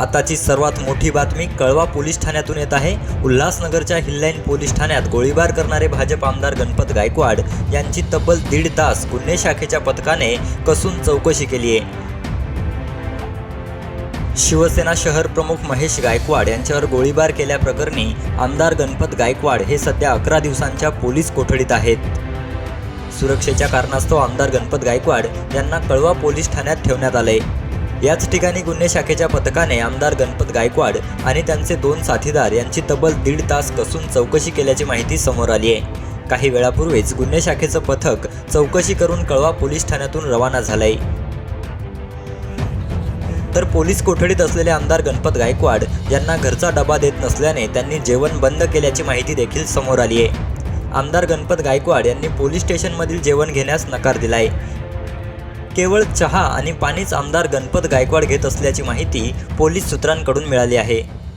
आताची सर्वात मोठी बातमी कळवा पोलीस ठाण्यातून येत आहे. उल्हासनगरच्या हिल्लाईन पोलीस ठाण्यात गोळीबार करणारे भाजप आमदार गणपत गायकवाड यांची तब्बल दीड तास गुन्हे शाखेच्या पथकाने कसून चौकशी केली आहे. शिवसेना शहर प्रमुख महेश गायकवाड यांच्यावर गोळीबार केल्याप्रकरणी आमदार गणपत गायकवाड हे सध्या अकरा दिवसांच्या पोलीस कोठडीत आहेत. सुरक्षेच्या कारणास्तव आमदार गणपत गायकवाड यांना कळवा पोलीस ठाण्यात ठेवण्यात आले याच ठिकाणी गुन्हे शाखेच्या पथकाने आमदार गणपत गायकवाड आणि त्यांचे दोन साथीदार यांची तब्बल दीड तास कसून चौकशी केल्याची माहिती समोर आली आहे. काही वेळापूर्वीच गुन्हे शाखेचं पथक चौकशी करून कळवा पोलीस ठाण्यातून रवाना झालंय. तर पोलीस कोठडीत असलेले आमदार गणपत गायकवाड यांना घरचा डबा देत नसल्याने त्यांनी जेवण बंद केल्याची माहिती देखील समोर आली आहे. आमदार गणपत गायकवाड यांनी पोलीस स्टेशनमधील जेवण घेण्यास नकार दिलाय. केवळ चहा आणि पाणीच आमदार गणपत गायकवाड घेत असल्याची माहिती पोलीस सूत्रांकडून मिळाली आहे.